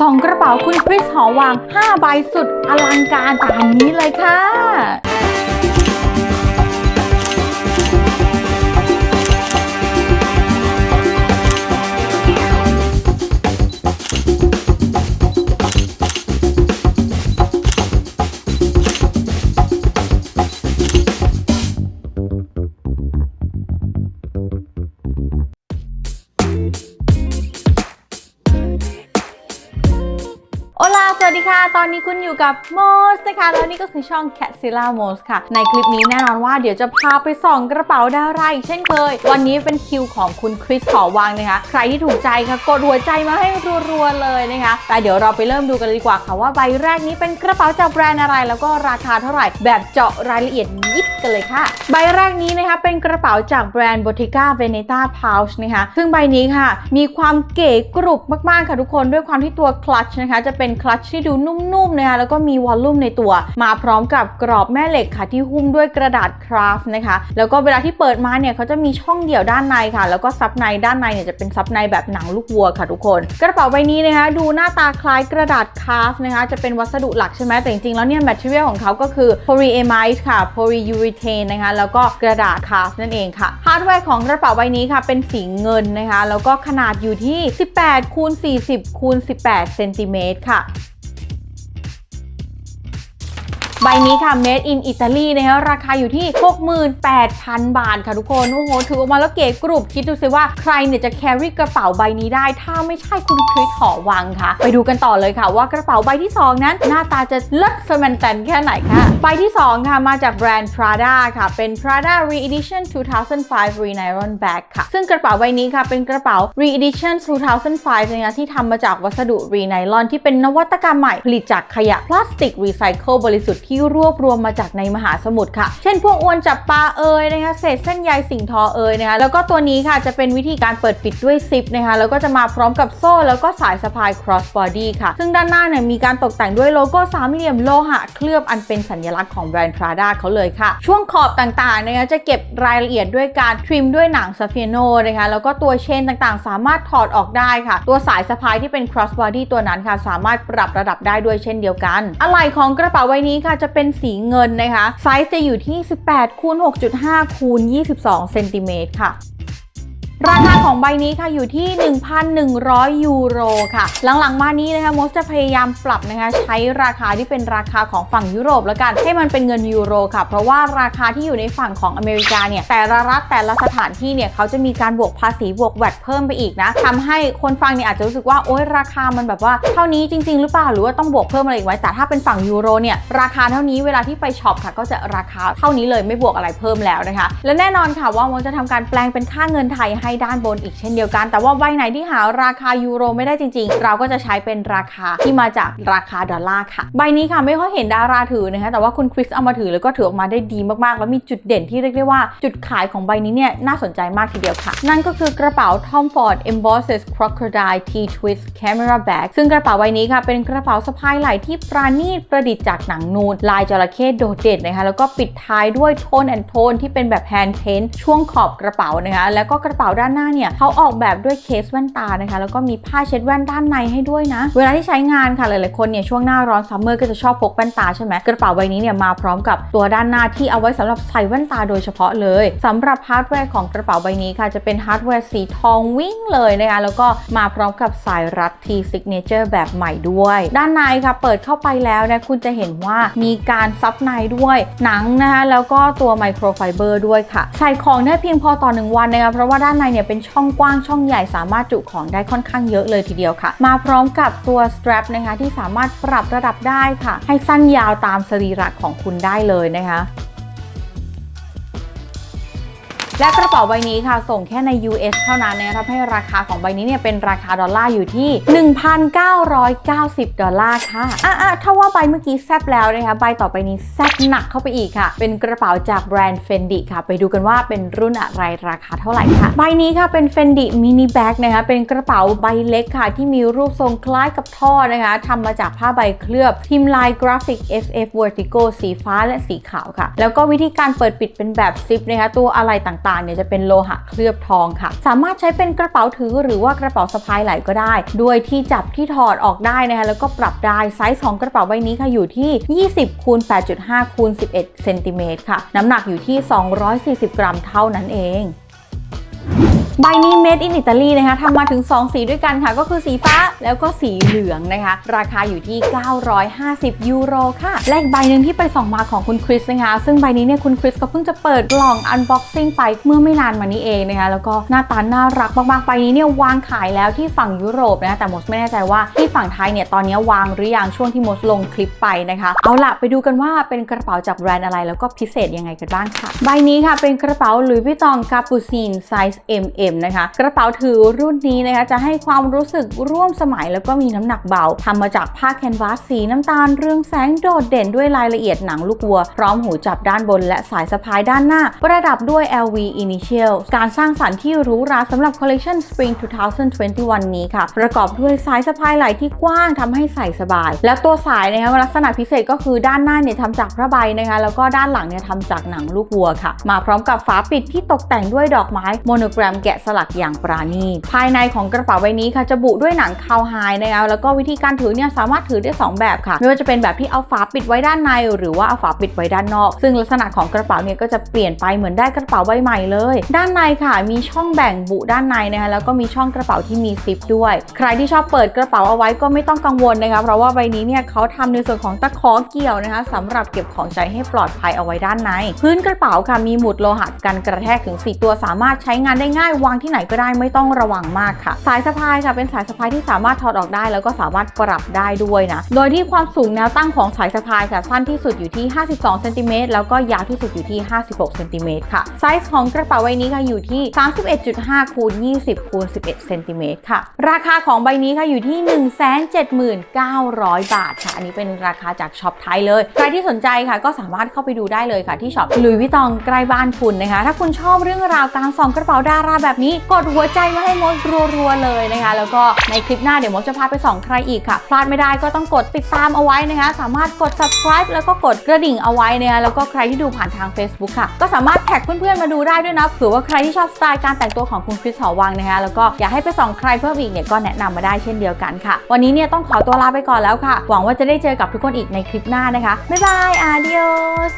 สองกระเป๋าคุณคริสหอวัง5ใบสุดอลังการตามนี้เลยค่ะ สวัสดีค่ะ ตอนนี้คุณอยู่กับโมสนะคะ แล้วนี่ก็คือช่อง Cat z i l l a m o s ค่ะ ในคลิปนี้แน่นอนว่าเดี๋ยวจะพาไปส่องกระเป๋าดาราอีกเช่นเคย วันนี้เป็นคิวของคุณคริสหอวังนะคะ ใครที่ถูกใจค่ะ กดหัวใจมาให้รัวๆเลยนะคะ แต่เดี๋ยวเราไปเริ่มดูกันเลยดีกว่าค่ะว่าใบแรกนี้เป็นกระเป๋าจากแบรนด์อะไร แล้วก็ราคาเท่าไหร่ แบบเจาะรายละเอียดยิบกันเลยค่ะ ใบแรกนี้นะคะเป็นกระเป๋าจากแบรนด์ Bottega Veneta Pouch นะคะ ซึ่งใบนี้ค่ะ มีความเก๋กรุบมากๆค่ะทุกคนด้วยความที่ตัวคลัชนะคะจะเป็นคลัตชที่ดูนุ่มๆนะคะแล้วก็มีวอลลุ่มในตัว มาพร้อมกับกรอบแม่เหล็กค่ะ ที่หุ้มด้วยกระดาษคราฟต์นะคะ แล้วก็เวลาที่เปิดมาเนี่ยเขาจะมีช่องเดี่ยวด้านในค่ะ แล้วก็ซับในด้านในเนี่ยจะเป็นซับในแบบหนังลูกวัวค่ะทุกคน กระเป๋าใบนี้นะคะดูหน้าตาคล้ายกระดาษคราฟต์นะคะ จะเป็นวัสดุหลักใช่ไหมแต่จริงๆแล้วเนี่ยแมทเทียลของเขาก็คือ polyamide ค่ะ polyurethane นะคะแล้วก็กระดาษคราฟต์นั่นเองค่ะฮาร์ดแวร์ของกระเป๋าใบนี้ค่ะเป็นสีเงินนะคะ แล้วก็ขนาดอยู่ที่ 18คูณ40คูณ18เซนติเมตรค่ะ ใบนี้ค่ะ made in Italy นะคะราคาอยู่ที่ 68,000 บาทค่ะทุกคน โอ้โห ถือออกมาแล้วเก๋กรุบคิดดูสิว่าใครเนี่ยจะ carry กระเป๋าใบนี้ได้ ถ้าไม่ใช่คุณคริสหอวังค่ะ ไปดูกันต่อเลยค่ะ ว่ากระเป๋าใบที่ 2 นั้น หน้าตาจะเลิศสแมนแตนแค่ไหนค่ะ ใบที่ 2 ค่ะ มาจากแบรนด์ Prada ค่ะ เป็น Prada Re-edition 2005 Re-Nylon Bag ค่ะ ซึ่งกระเป๋าใบนี้ค่ะ เป็นกระเป๋า Re-edition 2005นะคะที่ทำมาจากวัสดุ Re-Nylon ที่เป็นนวัตกรรมใหม่ผลิตจากขยะพลาสติกรีไซเคิลบริสุทธิ์ที่รวบรวมมาจากในมหาสมุทรค่ะ เช่นพวกอวนจับปลาเอยนะคะเศษเส้นใยสิ่งทอเอยนะคะแล้วก็ตัวนี้ค่ะจะเป็นวิธีการเปิดปิดด้วยซิปนะคะแล้วก็จะมาพร้อมกับโซ่ แล้วก็สายสะพาย cross body ค่ะ ซึ่งด้านหน้าเนี่ยมีการตกแต่งด้วยโลโก้สามเหลี่ยมโลหะเคลือบอันเป็นสัญลักษณ์ของแบรนด์ Prada เขาเลยค่ะ ช่วงขอบต่างๆนะคะจะเก็บรายละเอียดด้วยการทริมด้วยหนังซาฟิโนนะคะแล้วก็ตัวเชนต่างๆ สามารถถอดออกได้ค่ะ ตัวสายสะพายที่เป็น cross body ตัวนั้นค่ะ สามารถปรับระดับได้ด้วยเช่นเดียวกันอะไหล่ของกระเป๋าใบนี้ค่ะจะเป็นสีเงินนะคะ ไซส์จะอยู่ที่ 18คูณ6.5คูณ22เซนติเมตรค่ะ ราคาของใบนี้ค่ะอยู่ที่ 1,100 ยูโรค่ะ หลังๆ มานี้นะคะมสจะพยายามปรับนะคะใช้ราคาที่เป็นราคาของฝั่งยุโรปแล้วกันให้มันเป็นเงินยูโรค่ะ เพราะว่าราคาที่อยู่ในฝั่งของอเมริกาเนี่ยแต่ละรัฐแต่ละสถานที่เนี่ยเขาจะมีการบวกภาษีบวกแวดเพิ่มไปอีกนะทำให้คนฟังเนี่ยอาจจะรู้สึกว่าโอ๊ยราคามันแบบว่าเท่านี้จริง ๆ หรือเปล่าหรือว่าต้องบวกเพิ่มอะไรอีกไหมแต่ถ้าเป็นฝั่งยูโรเนี่ยราคาเท่านี้เวลาที่ไปช็อปค่ะ ก็จะราคาเท่านี้เลยไม่บวกอะไรเพิ่มแล้วนะคะ และแน่นอนค่ะว่ามสจะทำการแปลงเป็นค่าเงินไทยให้ด้านบนอีกเช่นเดียวกัน แต่ว่าใบไหนที่หาราคายูโรไม่ได้จริง ๆ เราก็จะใช้เป็นราคาที่มาจากราคาดอลลาร์ค่ะ ใบนี้ค่ะไม่ค่อยเห็นดาราถือนะคะแต่ว่าคุณคริสเอามาถือแล้วก็ถือออกมาได้ดีมากๆ แล้วมีจุดเด่นที่เรียกได้ว่าจุดขายของใบนี้เนี่ยน่าสนใจมากทีเดียวค่ะ นั่นก็คือกระเป๋า Tom Ford Embosses Crocodile T-Twist Camera Bag ซึ่งกระเป๋าใบนี้ค่ะเป็นกระเป๋าสะพายไหล่ที่ปราณีตประดิษฐ์จากหนังนูนลายจระเข้โดดเด่นนะคะแล้วก็ปิดท้ายด้วยโทนแอนโทนที่เป็นแบบแฮนด์เพนช่วงขอบกระเป๋านะคะแล้วก็กระเป๋าด้านหน้าเนี่ยเขาออกแบบด้วยเคสแว่นตานะคะ แล้วก็มีผ้าเช็ดแว่นด้านในให้ด้วยนะ เวลาที่ใช้งานค่ะหลายๆคนเนี่ยช่วงหน้าร้อนซัมเมอร์ก็จะชอบพกแว่นตาใช่ไหมกระเป๋าใบนี้เนี่ยมาพร้อมกับตัวด้านหน้าที่เอาไว้สำหรับใส่แว่นตาโดยเฉพาะเลยสำหรับฮาร์ดแวร์ของกระเป๋าใบนี้ค่ะจะเป็นฮาร์ดแวร์สีทองวิ่งเลยนะคะแล้วก็มาพร้อมกับสายรัด T signature แบบใหม่ด้วย ด้านในค่ะเปิดเข้าไปแล้วนะคุณจะเห็นว่ามีการซับในด้วยหนังนะคะแล้วก็ตัวไมโครไฟเบอร์ด้วยค่ะ ใส่ของได้เพียงพอต่อหนึ่งวันนะคะเพราะว่าด้านในเนี่ยเป็นช่องกว้างช่องใหญ่สามารถจุของได้ค่อนข้างเยอะเลยทีเดียวค่ะ มาพร้อมกับตัวสตรัปนะคะที่สามารถปรับระดับได้ค่ะ ให้สั้นยาวตามสรีระของคุณได้เลยนะคะ และกระเป๋าใบนี้ค่ะส่งแค่ใน US เท่านั้นนะคะทำให้ราคาของใบนี้เนี่ยเป็นราคาดอลลาร์อยู่ที่ 1,990 ดอลลาร์ค่ะ อะอะถ้าว่าใบเมื่อกี้แซบแล้วนะคะ ใบต่อไปนี้แซบหนักเข้าไปอีกค่ะ เป็นกระเป๋าจากแบรนด์ Fendi ค่ะ ไปดูกันว่าเป็นรุ่นอะไรราคาเท่าไหร่ค่ะ ใบนี้ค่ะเป็น Fendi Mini Bag นะคะ เป็นกระเป๋าใบเล็กค่ะ ที่มีรูปทรงคล้ายกับท่อนะคะทำมาจากผ้าใบเคลือบพิมพ์ลายกราฟิก FF Vertigo สีฟ้าและสีขาวค่ะ แล้วก็วิธีการเปิดปิดเป็นแบบซิปนะคะ ตัวอะไรต่างต่างๆเนี่ยจะเป็นโลหะเคลือบทองค่ะ สามารถใช้เป็นกระเป๋าถือหรือว่ากระเป๋าสะพายไหล่ก็ได้ ด้วยที่จับที่ถอดออกได้นะคะแล้วก็ปรับได้ไซส์ของกระเป๋าใบนี้ค่ะอยู่ที่ 20คูณ8.5คูณ11เซนติเมตรค่ะ น้ำหนักอยู่ที่ 240 กรัมเท่านั้นเอง ใบนี้ made in Italy นะคะทำมาถึง 2 สีด้วยกันค่ะ ก็คือสีฟ้าแล้วก็สีเหลืองนะคะ ราคาอยู่ที่ 950 ยูโรค่ะ และอีกใบหนึ่งที่ไปส่องมาของคุณคริสนะคะ ซึ่งใบนี้เนี่ยคุณคริสก็เพิ่งจะเปิดกล่อง unboxing ไปเมื่อไม่นานมานี้เองนะคะ แล้วก็หน้าตาน่ารักมากๆใบนี้เนี่ยวางขายแล้วที่ฝั่งยุโรปนะคะแต่มดไม่แน่ใจว่าที่ฝั่งไทยเนี่ยตอนนี้วางหรือยังช่วงที่มดลงคลิปไปนะคะ เอาล่ะไปดูกันว่าเป็นกระเป๋าจากแบรนด์อะไรแล้วก็พิเศษยังไงกันบ้างค่ะ ใบนี้ค่ะเป็นกระเป๋า Louis Vuitton Capucine size MM นะคะ กระเป๋าถือรุ่นนี้นะคะจะให้ความรู้สึกร่วมสมัยแล้วก็มีน้ำหนักเบาทำมาจากผ้าแคนวาสสีน้ำตาลเรืองแสงโดดเด่นด้วยรายละเอียดหนังลูกวัว พร้อมหูจับด้านบนและสายสะพายด้านหน้า ประดับด้วย LV Initial การสร้างสรรค์ที่หรูหราสำหรับคอลเลคชัน Spring 2021 นี้ค่ะ ประกอบด้วยสายสะพายไหล่ที่กว้างทำให้ใส่สบาย และตัวสายนะคะลักษณะพิเศษก็คือด้านหน้าเนี่ยทำจากผ้าใบนะคะแล้วก็ด้านหลังเนี่ยทำจากหนังลูกวัวค่ะ มาพร้อมกับฝาปิดที่ตกแต่งด้วยดอกไม้โมโนแกรมแกะสลักอย่างปราณีตภายในของกระเป๋าใบนี้ค่ะจะบุด้วยหนังคาวไฮนะคะแล้วก็วิธีการถือเนี่ยสามารถถือได้สองแบบค่ะ ไม่ว่าจะเป็นแบบที่เอาฝาปิดไว้ด้านใน หรือว่าเอาฝาปิดไว้ด้านนอก ซึ่งลักษณะของกระเป๋าเนี่ยก็จะเปลี่ยนไปเหมือนได้กระเป๋าใบใหม่เลย ด้านในค่ะ มีช่องแบ่งบุด้านในนะคะแล้วก็มีช่องกระเป๋าที่มีซิปด้วย ใครที่ชอบเปิดกระเป๋าเอาไว้ก็ไม่ต้องกังวลนะคะเพราะว่าใบนี้เนี่ยเขาทำในส่วนของตะขอเกี่ยวนะคะสำหรับเก็บของใช้ให้ปลอดภัยเอาไว้ด้านใน พื้นกระเป๋าค่ะมีหมุดโลหะกันกระแทกถึง 4 ตัวสามารถใช้งานได้ง่ายวางที่ไหนก็ได้ไม่ต้องระวังมากค่ะ สายสะพายค่ะเป็นสายสะพายที่สามารถถอดออกได้ แล้วก็สามารถปรับได้ด้วยนะ โดยที่ความสูงแนวตั้งของสายสะพายค่ะสั้นที่สุดอยู่ที่ 52เซนติเมตรแล้วก็ยาวที่สุดอยู่ที่ 56เซนติเมตรค่ะ ไซส์ของกระเป๋าใบนี้ค่ะอยู่ที่ 31.5คูณ20คูณ11เซนติเมตรค่ะ ราคาของใบนี้ค่ะอยู่ที่ 179,000 บาทค่ะ อันนี้เป็นราคาจากช็อปไทยเลย ใครที่สนใจค่ะก็สามารถเข้าไปดูได้เลยค่ะที่ช็อปลุยวิตองใกล้บ้านคุณนะคะ ถ้าคุณชอบเรื่องราวการส่องกระเป๋าดาราแบบนี้กดหัวใจมาให้มดรัวๆเลยนะคะ แล้วก็ในคลิปหน้าเดี๋ยวมดจะพาไปส่องใครอีกค่ะ พลาดไม่ได้ก็ต้องกดติดตามเอาไว้นะคะ สามารถกด subscribe แล้วก็กดกระดิ่งเอาไว้นะคะแล้วก็ใครที่ดูผ่านทาง Facebook ค่ะ ก็สามารถแท็กเพื่อนๆมาดูได้ด้วยนะเผื่อว่าใครที่ชอบสไตล์การแต่งตัวของคุณคริสหอวังนะคะแล้วก็อยากให้ไปส่องใครเพิ่มอีกเนี่ยก็แนะนำมาได้เช่นเดียวกันค่ะ วันนี้เนี่ยต้องขอตัวลาไปก่อนแล้วค่ะ หวังว่าจะได้เจอกับทุกคนอีกในคลิปหน้านะคะบ๊ายบาย adios